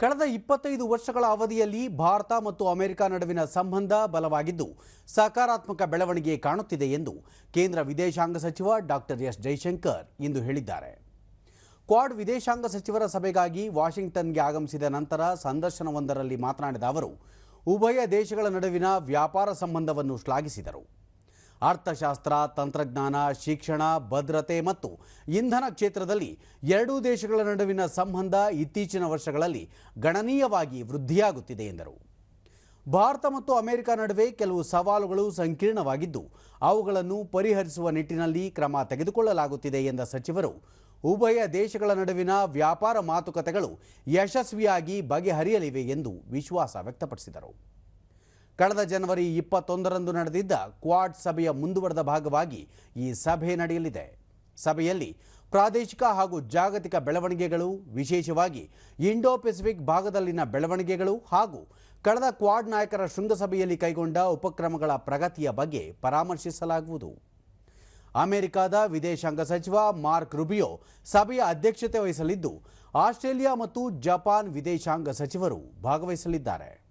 ಕಳೆದ ಇಪ್ಪತ್ತೈದು ವರ್ಷಗಳ ಅವಧಿಯಲ್ಲಿ ಭಾರತ ಮತ್ತು ಅಮೆರಿಕ ನಡುವಿನ ಸಂಬಂಧ ಬಲವಾಗಿದ್ದು ಸಕಾರಾತ್ಮಕ ಬೆಳವಣಿಗೆ ಕಾಣುತ್ತಿದೆ ಎಂದು ಕೇಂದ್ರ ವಿದೇಶಾಂಗ ಸಚಿವ ಡಾಕ್ಟರ್ ಎಸ್ ಜೈಶಂಕರ್ ಇಂದು ಹೇಳಿದ್ದಾರೆ. ಕ್ವಾಡ್ ವಿದೇಶಾಂಗ ಸಚಿವರ ಸಭೆಗಾಗಿ ವಾಷಿಂಗ್ಟನ್ಗೆ ಆಗಮಿಸಿದ ನಂತರ ಸಂದರ್ಶನವೊಂದರಲ್ಲಿ ಮಾತನಾಡಿದ ಅವರು, ಉಭಯ ದೇಶಗಳ ನಡುವಿನ ವ್ಯಾಪಾರ ಸಂಬಂಧವನ್ನು ಶ್ಲಾಘಿಸಿದರು. ಅರ್ಥಶಾಸ್ತ್ರ, ತಂತ್ರಜ್ಞಾನ, ಶಿಕ್ಷಣ, ಭದ್ರತೆ ಮತ್ತು ಇಂಧನ ಕ್ಷೇತ್ರದಲ್ಲಿ ಎರಡೂ ದೇಶಗಳ ನಡುವಿನ ಸಂಬಂಧ ಇತ್ತೀಚಿನ ವರ್ಷಗಳಲ್ಲಿ ಗಣನೀಯವಾಗಿ ವೃದ್ಧಿಯಾಗುತ್ತಿದೆ ಎಂದರು. ಭಾರತ ಮತ್ತು ಅಮೆರಿಕ ನಡುವೆ ಕೆಲವು ಸವಾಲುಗಳು ಸಂಕೀರ್ಣವಾಗಿದ್ದು, ಅವುಗಳನ್ನು ಪರಿಹರಿಸುವ ನಿಟ್ಟಿನಲ್ಲಿ ಕ್ರಮ ತೆಗೆದುಕೊಳ್ಳಲಾಗುತ್ತಿದೆ ಎಂದ ಸಚಿವರು, ಉಭಯ ದೇಶಗಳ ನಡುವಿನ ವ್ಯಾಪಾರ ಮಾತುಕತೆಗಳು ಯಶಸ್ವಿಯಾಗಿ ಬಗೆಹರಿಯಲಿವೆ ಎಂದು ವಿಶ್ವಾಸ ವ್ಯಕ್ತಪಡಿಸಿದರು. ಕಳೆದ ಜನವರಿ ಇಪ್ಪತ್ತೊಂದರಂದು ನಡೆದಿದ್ದ ಕ್ವಾಡ್ ಸಭೆಯ ಮುಂದುವರೆದ ಭಾಗವಾಗಿ ಈ ಸಭೆ ನಡೆಯಲಿದೆ. ಸಭೆಯಲ್ಲಿ ಪ್ರಾದೇಶಿಕ ಹಾಗೂ ಜಾಗತಿಕ ಬೆಳವಣಿಗೆಗಳು, ವಿಶೇಷವಾಗಿ ಇಂಡೋ ಪೆಸಿಫಿಕ್ ಭಾಗದಲ್ಲಿನ ಬೆಳವಣಿಗೆಗಳು ಹಾಗೂ ಕಳೆದ ಕ್ವಾಡ್ ನಾಯಕರ ಶೃಂಗಸಭೆಯಲ್ಲಿ ಕೈಗೊಂಡ ಉಪಕ್ರಮಗಳ ಪ್ರಗತಿಯ ಬಗ್ಗೆ ಪರಾಮರ್ಶಿಸಲಾಗುವುದು. ಅಮೆರಿಕದ ವಿದೇಶಾಂಗ ಸಚಿವ ಮಾರ್ಕ್ ರುಬಿಯೋ ಸಭೆಯ ಅಧ್ಯಕ್ಷತೆ ವಹಿಸಲಿದ್ದು, ಆಸ್ಟ್ರೇಲಿಯಾ ಮತ್ತು ಜಪಾನ್ ವಿದೇಶಾಂಗ ಸಚಿವರು ಭಾಗವಹಿಸಲಿದ್ದಾರೆ.